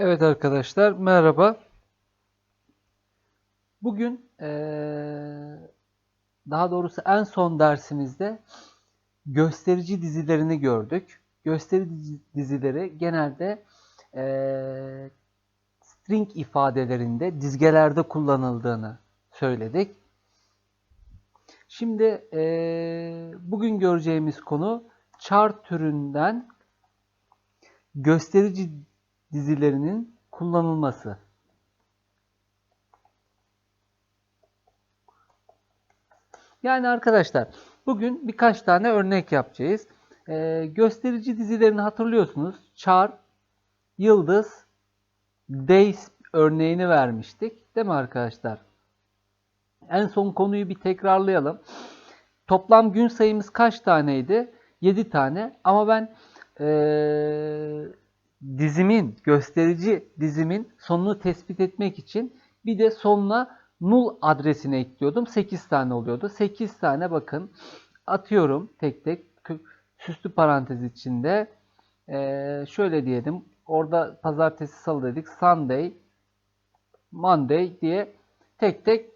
Evet arkadaşlar merhaba. Bugün eee, daha doğrusu en son dersimizde gösterici dizilerini gördük. Gösterici dizileri genelde eee, string ifadelerinde dizgelerde kullanıldığını söyledik. Şimdi eee, bugün göreceğimiz konu char türünden gösterici dizilerinin kullanılması. Yani arkadaşlar bugün birkaç tane örnek yapacağız. Ee, gösterici dizilerini hatırlıyorsunuz. Char, Yıldız, Days örneğini vermiştik. Değil mi arkadaşlar? En son konuyu bir tekrarlayalım. Toplam gün sayımız kaç taneydi? 7 tane. Ama ben ee, dizimin, gösterici dizimin sonunu tespit etmek için bir de sonuna null adresini ekliyordum. 8 tane oluyordu. 8 tane bakın atıyorum tek tek süslü parantez içinde Ee, şöyle diyelim orada pazartesi salı dedik Sunday Monday diye tek tek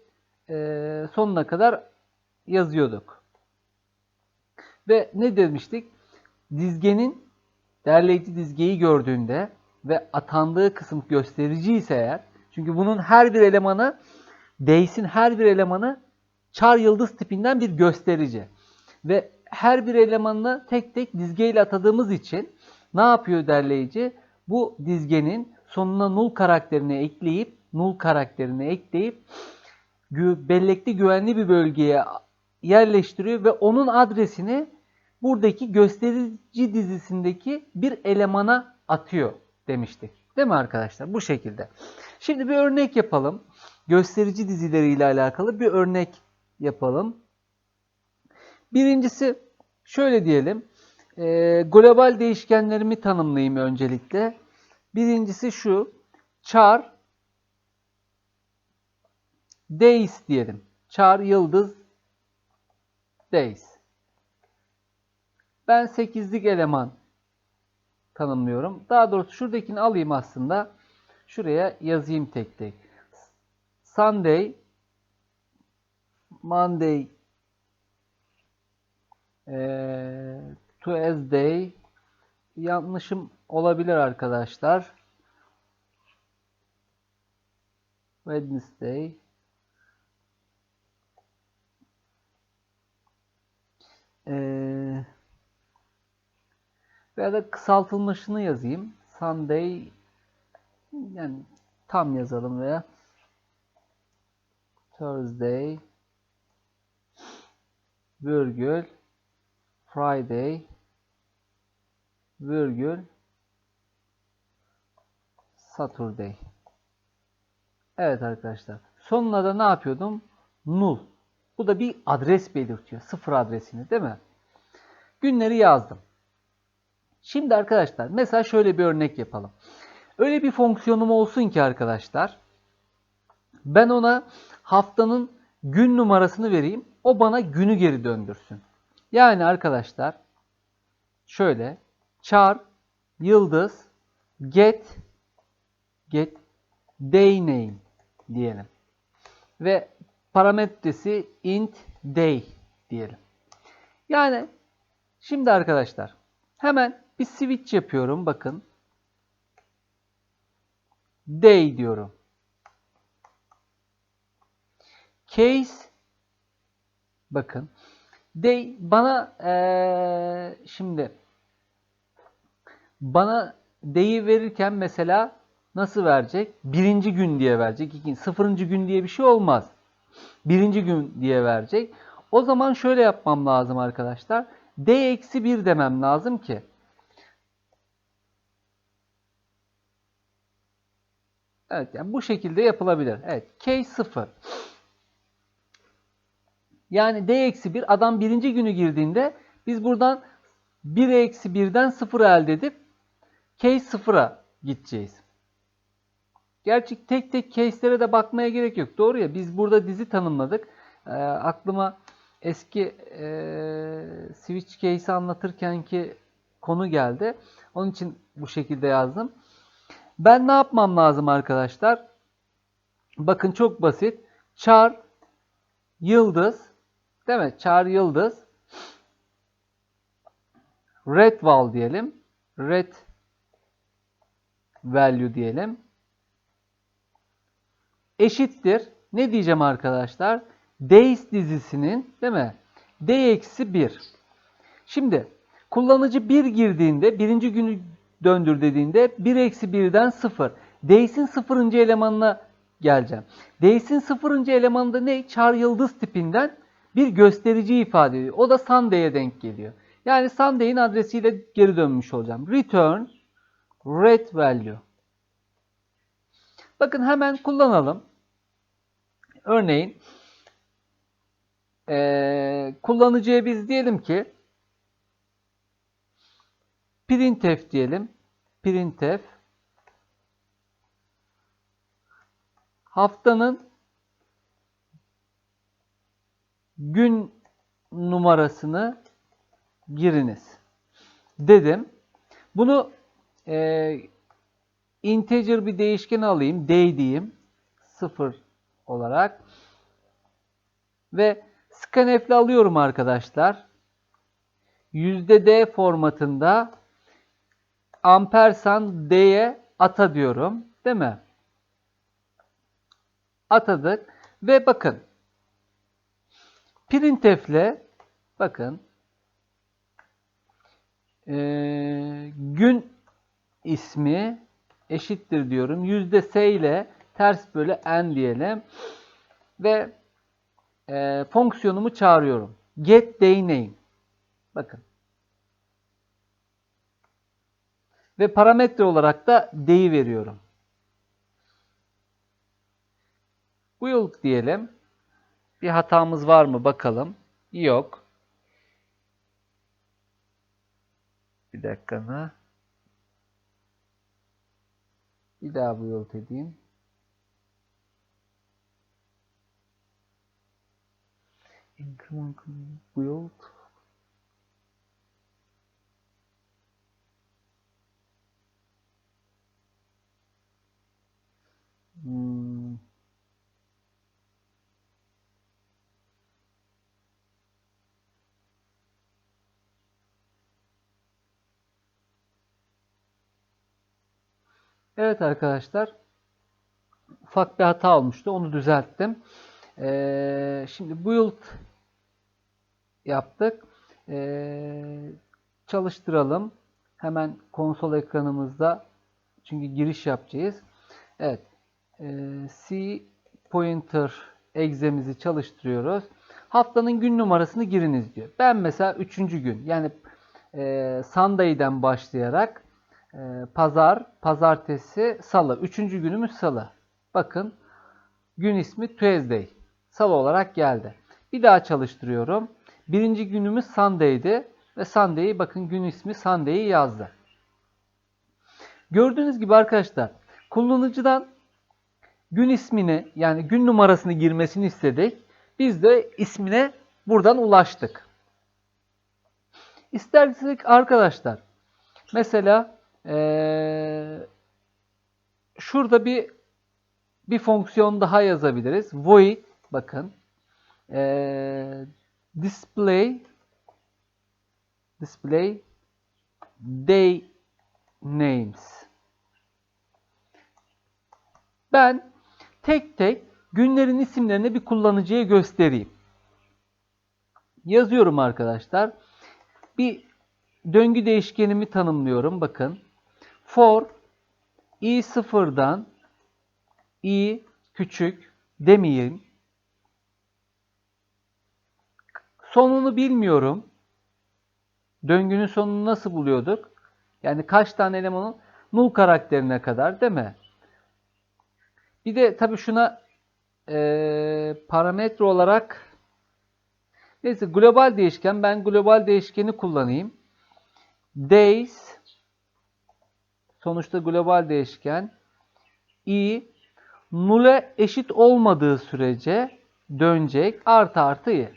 ee, sonuna kadar yazıyorduk. Ve ne demiştik? Dizgenin derleyici dizgeyi gördüğünde ve atandığı kısım gösterici ise eğer çünkü bunun her bir elemanı Days'in her bir elemanı çar yıldız tipinden bir gösterici. Ve her bir elemanını tek tek dizgeyle atadığımız için ne yapıyor derleyici? Bu dizgenin sonuna null karakterini ekleyip null karakterini ekleyip bellekli güvenli bir bölgeye yerleştiriyor ve onun adresini buradaki gösterici dizisindeki bir elemana atıyor demiştik. Değil mi arkadaşlar? Bu şekilde. Şimdi bir örnek yapalım. Gösterici dizileriyle alakalı bir örnek yapalım. Birincisi şöyle diyelim. Ee, global değişkenlerimi tanımlayayım öncelikle. Birincisi şu. Char days diyelim. Char yıldız days. Ben 8'lik eleman tanımlıyorum. Daha doğrusu şuradakini alayım aslında. Şuraya yazayım tek tek. Sunday, Monday, eee Tuesday, yanlışım olabilir arkadaşlar. Wednesday, eee veya da kısaltılmışını yazayım. Sunday yani tam yazalım veya Thursday virgül Friday virgül Saturday. Evet arkadaşlar. Sonuna da ne yapıyordum? Null. Bu da bir adres belirtiyor. Sıfır adresini değil mi? Günleri yazdım. Şimdi arkadaşlar mesela şöyle bir örnek yapalım. Öyle bir fonksiyonum olsun ki arkadaşlar ben ona haftanın gün numarasını vereyim. O bana günü geri döndürsün. Yani arkadaşlar şöyle char yıldız get get day name diyelim. Ve parametresi int day diyelim. Yani şimdi arkadaşlar hemen bir switch yapıyorum bakın. Day diyorum. Case bakın. Day bana eee, şimdi bana day'i verirken mesela nasıl verecek? Birinci gün diye verecek. İkinci, sıfırıncı gün diye bir şey olmaz. Birinci gün diye verecek. O zaman şöyle yapmam lazım arkadaşlar. D eksi 1 demem lazım ki Evet yani bu şekilde yapılabilir. Evet. K 0. Yani D eksi 1 adam birinci günü girdiğinde biz buradan 1 eksi 1'den 0 elde edip K 0'a gideceğiz. Gerçi tek tek case'lere de bakmaya gerek yok. Doğru ya biz burada dizi tanımladık. Ee, aklıma eski e, switch case'i anlatırken ki konu geldi. Onun için bu şekilde yazdım. Ben ne yapmam lazım arkadaşlar? Bakın çok basit. Char yıldız değil mi? Char yıldız red val diyelim. Red value diyelim. Eşittir. Ne diyeceğim arkadaşlar? Days dizisinin değil mi? D eksi 1. Şimdi kullanıcı 1 girdiğinde birinci günü döndür dediğinde 1 eksi 1'den 0. Days'in sıfırıncı elemanına geleceğim. Days'in sıfırıncı elemanında ne? Char yıldız tipinden bir gösterici ifade ediyor. O da Sunday'e denk geliyor. Yani Sunday'in adresiyle geri dönmüş olacağım. Return red value. Bakın hemen kullanalım. Örneğin ee, kullanıcıya biz diyelim ki printf diyelim. Printf haftanın gün numarasını giriniz dedim. Bunu e, integer bir değişken alayım. Day diyeyim. 0 olarak. Ve scanf'le alıyorum arkadaşlar. %D formatında ampersand D'ye ata diyorum. Değil mi? Atadık. Ve bakın printf'le bakın ee, gün ismi eşittir diyorum. Yüzde S ile ters bölü n diyelim. Ve e, fonksiyonumu çağırıyorum. Get day name. Bakın. Ve parametre olarak da day'i veriyorum. Build diyelim. Bir hatamız var mı bakalım. Yok. Bir dakika? Bir daha build edeyim. Increment build. Hmm. Evet arkadaşlar. Ufak bir hata olmuştu. Onu düzelttim. Ee, şimdi build yaptık. Ee, çalıştıralım. Hemen konsol ekranımızda çünkü giriş yapacağız. Evet. Ee, C pointer egzemizi çalıştırıyoruz. Haftanın gün numarasını giriniz diyor. Ben mesela 3. gün yani e, Sunday'den başlayarak e, pazar, pazartesi, salı. 3. günümüz salı. Bakın gün ismi Tuesday. Salı olarak geldi. Bir daha çalıştırıyorum. Birinci günümüz Sunday'di. Ve Sunday'i bakın gün ismi Sunday'i yazdı. Gördüğünüz gibi arkadaşlar kullanıcıdan gün ismini yani gün numarasını girmesini istedik. Biz de ismine buradan ulaştık. İstersek arkadaşlar mesela ee, şurada bir bir fonksiyon daha yazabiliriz. Void bakın ee, display display day names. Ben tek tek günlerin isimlerini bir kullanıcıya göstereyim. Yazıyorum arkadaşlar. Bir döngü değişkenimi tanımlıyorum. Bakın. For i sıfırdan i küçük demeyin. Sonunu bilmiyorum. Döngünün sonunu nasıl buluyorduk? Yani kaç tane elemanın null karakterine kadar değil mi? Bir de tabii şuna e, parametre olarak neyse global değişken ben global değişkeni kullanayım. Days sonuçta global değişken i null'e eşit olmadığı sürece dönecek artı artı i.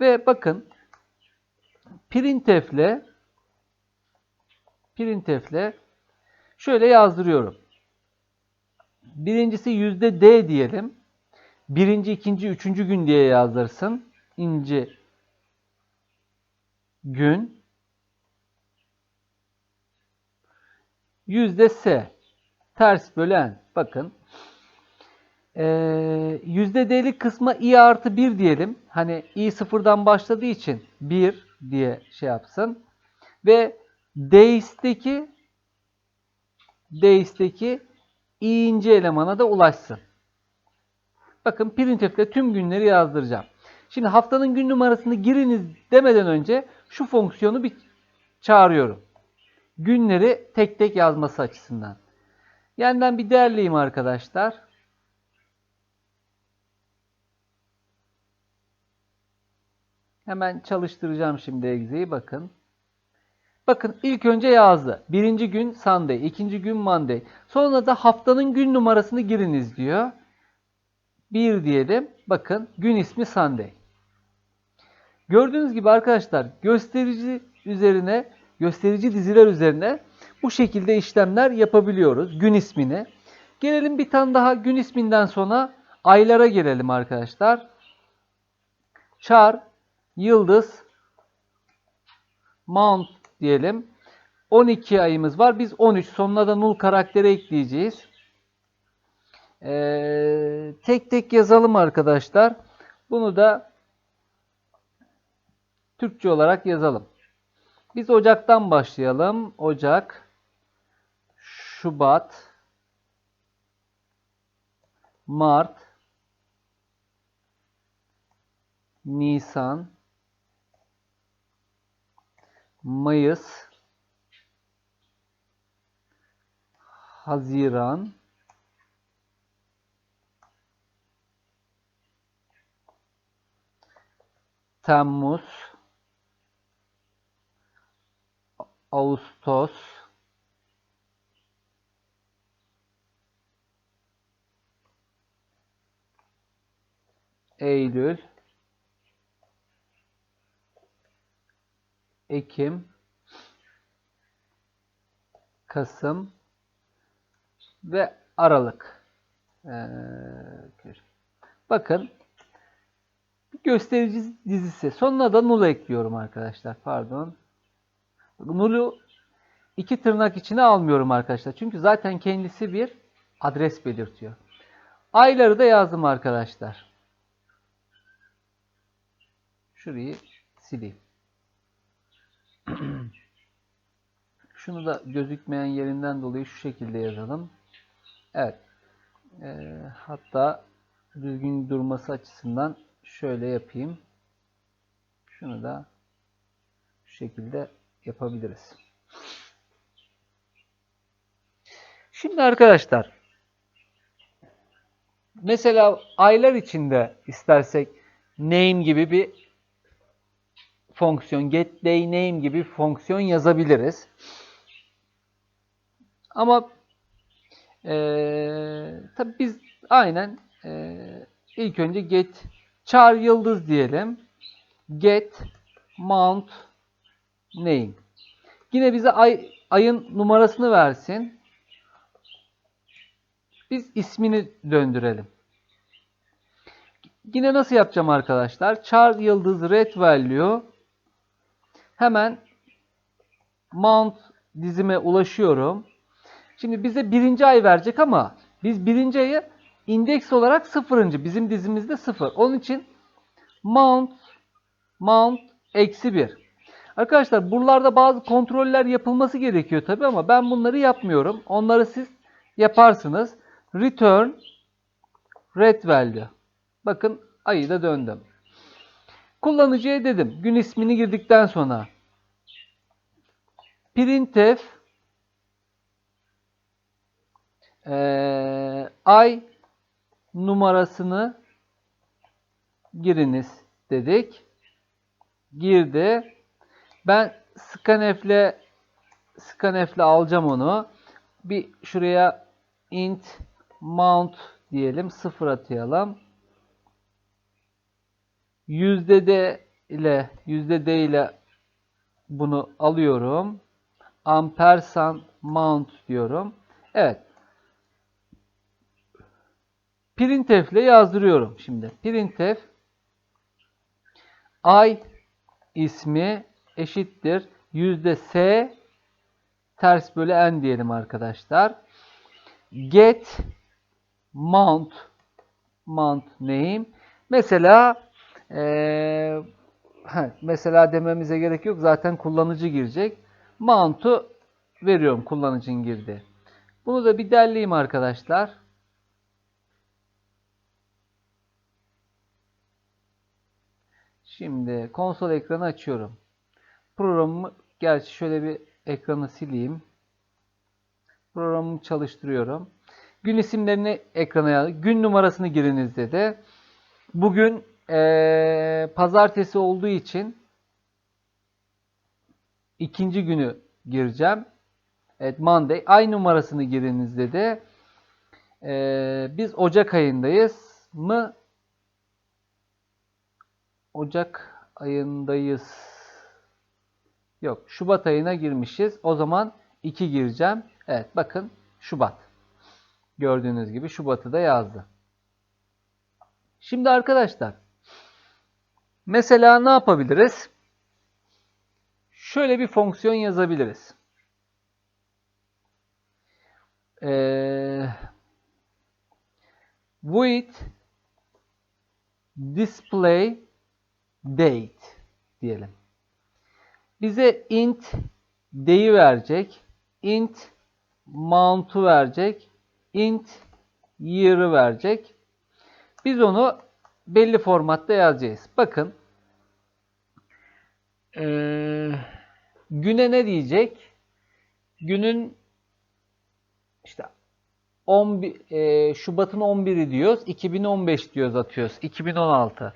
Ve bakın printf'le printf'le Şöyle yazdırıyorum. Birincisi yüzde D diyelim. Birinci, ikinci, üçüncü gün diye yazdırsın. İnci gün yüzde S ters bölen bakın ee, yüzde D'lik kısma i artı 1 diyelim. Hani i sıfırdan başladığı için 1 diye şey yapsın. Ve D'isteki D'isteki i'inci elemana da ulaşsın. Bakın printf'te tüm günleri yazdıracağım. Şimdi haftanın gün numarasını giriniz demeden önce şu fonksiyonu bir çağırıyorum. Günleri tek tek yazması açısından. Yeniden bir derleyeyim arkadaşlar. Hemen çalıştıracağım şimdi egzeyi bakın. Bakın ilk önce yazdı. Birinci gün Sunday, ikinci gün Monday. Sonra da haftanın gün numarasını giriniz diyor. Bir diyelim. Bakın gün ismi Sunday. Gördüğünüz gibi arkadaşlar gösterici üzerine, gösterici diziler üzerine bu şekilde işlemler yapabiliyoruz. Gün ismini. Gelelim bir tane daha gün isminden sonra aylara gelelim arkadaşlar. Char, yıldız, month diyelim. 12 ayımız var. Biz 13 sonuna da null karakteri ekleyeceğiz. Ee, tek tek yazalım arkadaşlar. Bunu da Türkçe olarak yazalım. Biz Ocak'tan başlayalım. Ocak, Şubat, Mart, Nisan, Mayıs, Haziran, Temmuz, Ağustos, Eylül, Ekim, Kasım ve Aralık. Ee, bakın gösterici dizisi. Sonuna da null ekliyorum arkadaşlar. Pardon. Null'u iki tırnak içine almıyorum arkadaşlar. Çünkü zaten kendisi bir adres belirtiyor. Ayları da yazdım arkadaşlar. Şurayı sileyim. Şunu da gözükmeyen yerinden dolayı şu şekilde yazalım. Evet. Ee, hatta düzgün durması açısından şöyle yapayım. Şunu da şu şekilde yapabiliriz. Şimdi arkadaşlar mesela aylar içinde istersek name gibi bir fonksiyon, get name gibi fonksiyon yazabiliriz. Ama e, tabi biz aynen e, ilk önce get char yıldız diyelim. Get mount name. Yine bize ay, ayın numarasını versin. Biz ismini döndürelim. Yine nasıl yapacağım arkadaşlar? Char yıldız red value hemen mount dizime ulaşıyorum. Şimdi bize birinci ay verecek ama biz birinci ayı indeks olarak sıfırıncı. Bizim dizimizde sıfır. Onun için mount mount eksi bir. Arkadaşlar buralarda bazı kontroller yapılması gerekiyor tabi ama ben bunları yapmıyorum. Onları siz yaparsınız. Return red value. Bakın ayı da döndüm. Kullanıcıya dedim. Gün ismini girdikten sonra printf e, ay numarasını giriniz dedik. Girdi. Ben scanf'le scanf'le alacağım onu. Bir şuraya int mount diyelim. Sıfır atayalım. Yüzde de ile yüzde de ile bunu alıyorum. Ampersand mount diyorum. Evet. Printf ile yazdırıyorum şimdi. Printf i ismi eşittir yüzde s ters bölü n diyelim arkadaşlar. Get mount mount name mesela ee, mesela dememize gerek yok. Zaten kullanıcı girecek. Mount'u veriyorum kullanıcının girdi. Bunu da bir derleyeyim arkadaşlar. Şimdi konsol ekranı açıyorum. Programımı gerçi şöyle bir ekranı sileyim. Programımı çalıştırıyorum. Gün isimlerini ekrana yaz. Gün numarasını giriniz dedi. Bugün ee, pazartesi olduğu için ikinci günü gireceğim. Evet Monday. Ay numarasını giriniz dedi. Ee, biz Ocak ayındayız mı? Ocak ayındayız. Yok. Şubat ayına girmişiz. O zaman 2 gireceğim. Evet bakın Şubat. Gördüğünüz gibi Şubat'ı da yazdı. Şimdi arkadaşlar mesela ne yapabiliriz? Şöyle bir fonksiyon yazabiliriz. Ee, with display date diyelim. Bize int day'i verecek, int mount'u verecek, int year'ı verecek. Biz onu belli formatta yazacağız. Bakın ee, güne ne diyecek? Günün işte 11, e, Şubat'ın 11'i diyoruz. 2015 diyoruz atıyoruz. 2016.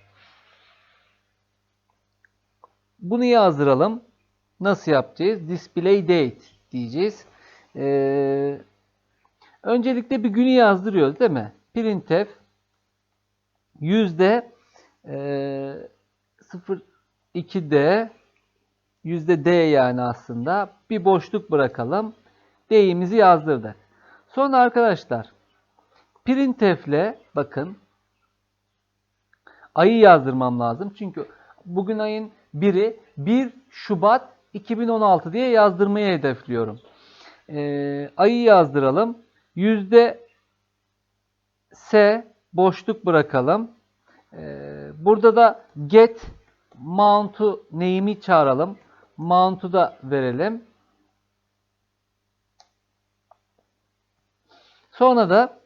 Bunu yazdıralım. Nasıl yapacağız? Display date diyeceğiz. Ee, öncelikle bir günü yazdırıyoruz değil mi? Printf yüzde e, 0.2d yüzde d yani aslında bir boşluk bırakalım. D'imizi yazdırdık. Sonra arkadaşlar printf ile bakın ayı yazdırmam lazım. Çünkü bugün ayın 1'i 1 Şubat 2016 diye yazdırmayı hedefliyorum. Ee, ayı yazdıralım. Yüzde S boşluk bırakalım. Ee, burada da get mount'u name'i çağıralım. Mount'u da verelim. Sonra da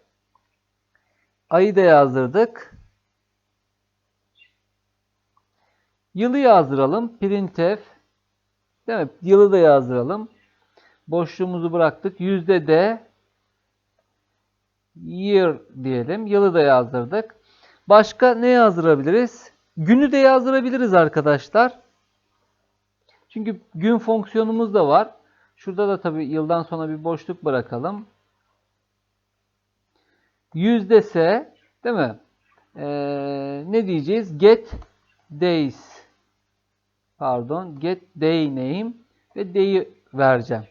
ayı da yazdırdık. Yılı yazdıralım. Printf. Değil mi? Yılı da yazdıralım. Boşluğumuzu bıraktık. Yüzde D year diyelim. Yılı da yazdırdık. Başka ne yazdırabiliriz? Günü de yazdırabiliriz arkadaşlar. Çünkü gün fonksiyonumuz da var. Şurada da tabii yıldan sonra bir boşluk bırakalım. Yüzde S değil mi? Ee, ne diyeceğiz? Get days pardon get day name ve day'i vereceğim.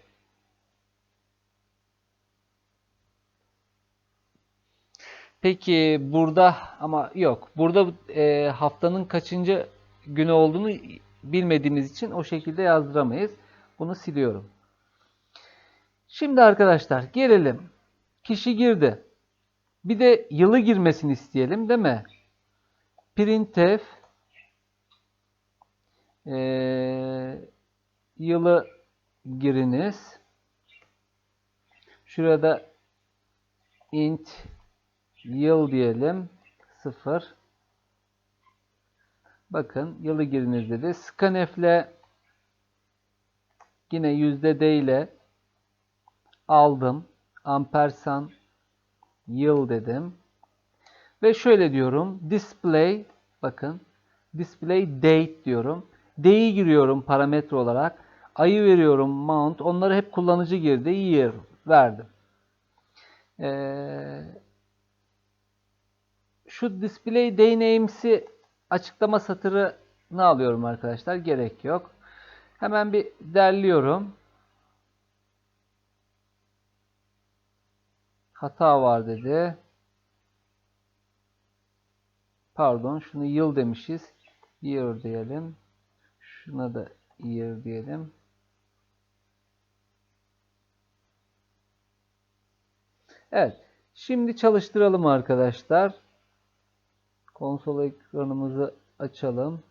Peki burada ama yok. Burada e, haftanın kaçıncı günü olduğunu bilmediğimiz için o şekilde yazdıramayız. Bunu siliyorum. Şimdi arkadaşlar gelelim. Kişi girdi. Bir de yılı girmesini isteyelim değil mi? Printf e, yılı giriniz. Şurada int yıl diyelim. 0 Bakın yılı giriniz dedi. Scanf'le yine yüzde D ile aldım. Ampersan yıl dedim. Ve şöyle diyorum. Display bakın. Display date diyorum. D'yi giriyorum parametre olarak. Ayı veriyorum mount. Onları hep kullanıcı girdi. Year verdim. Ee, şu display day names'i açıklama satırı ne alıyorum arkadaşlar? Gerek yok. Hemen bir derliyorum. hata var dedi. Pardon şunu yıl demişiz. Year diyelim. Şuna da year diyelim. Evet. Şimdi çalıştıralım arkadaşlar. Konsol ekranımızı açalım.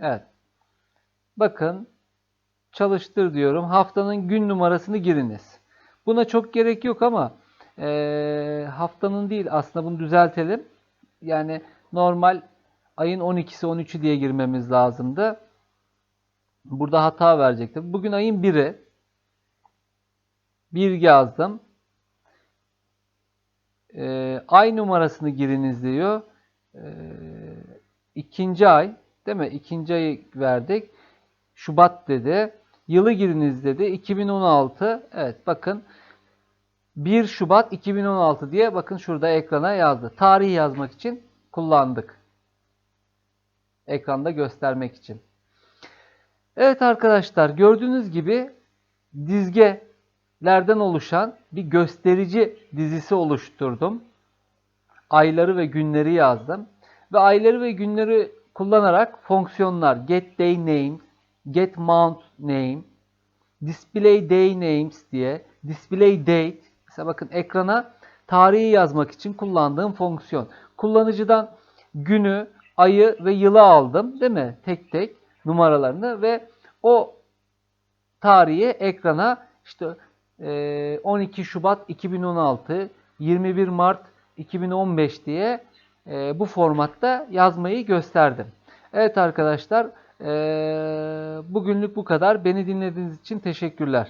Evet. Bakın çalıştır diyorum. Haftanın gün numarasını giriniz. Buna çok gerek yok ama eee, haftanın değil aslında bunu düzeltelim. Yani normal ayın 12'si 13'ü diye girmemiz lazımdı. Burada hata verecektim. Bugün ayın 1'i. 1 yazdım. Ee, ay numarasını giriniz diyor. Ee, ikinci ay. Değil mi? İkinci ayı verdik. Şubat dedi. Yılı giriniz dedi. 2016. Evet bakın. 1 Şubat 2016 diye bakın şurada ekrana yazdı. Tarihi yazmak için kullandık. Ekranda göstermek için. Evet arkadaşlar gördüğünüz gibi dizgelerden oluşan bir gösterici dizisi oluşturdum. Ayları ve günleri yazdım. Ve ayları ve günleri kullanarak fonksiyonlar get day name, get month name, display day names diye, display date. Mesela bakın ekrana tarihi yazmak için kullandığım fonksiyon. Kullanıcıdan günü, ayı ve yılı aldım değil mi? Tek tek numaralarını ve o tarihi ekrana işte 12 Şubat 2016, 21 Mart 2015 diye e, bu formatta yazmayı gösterdim. Evet arkadaşlar e, bugünlük bu kadar. Beni dinlediğiniz için teşekkürler.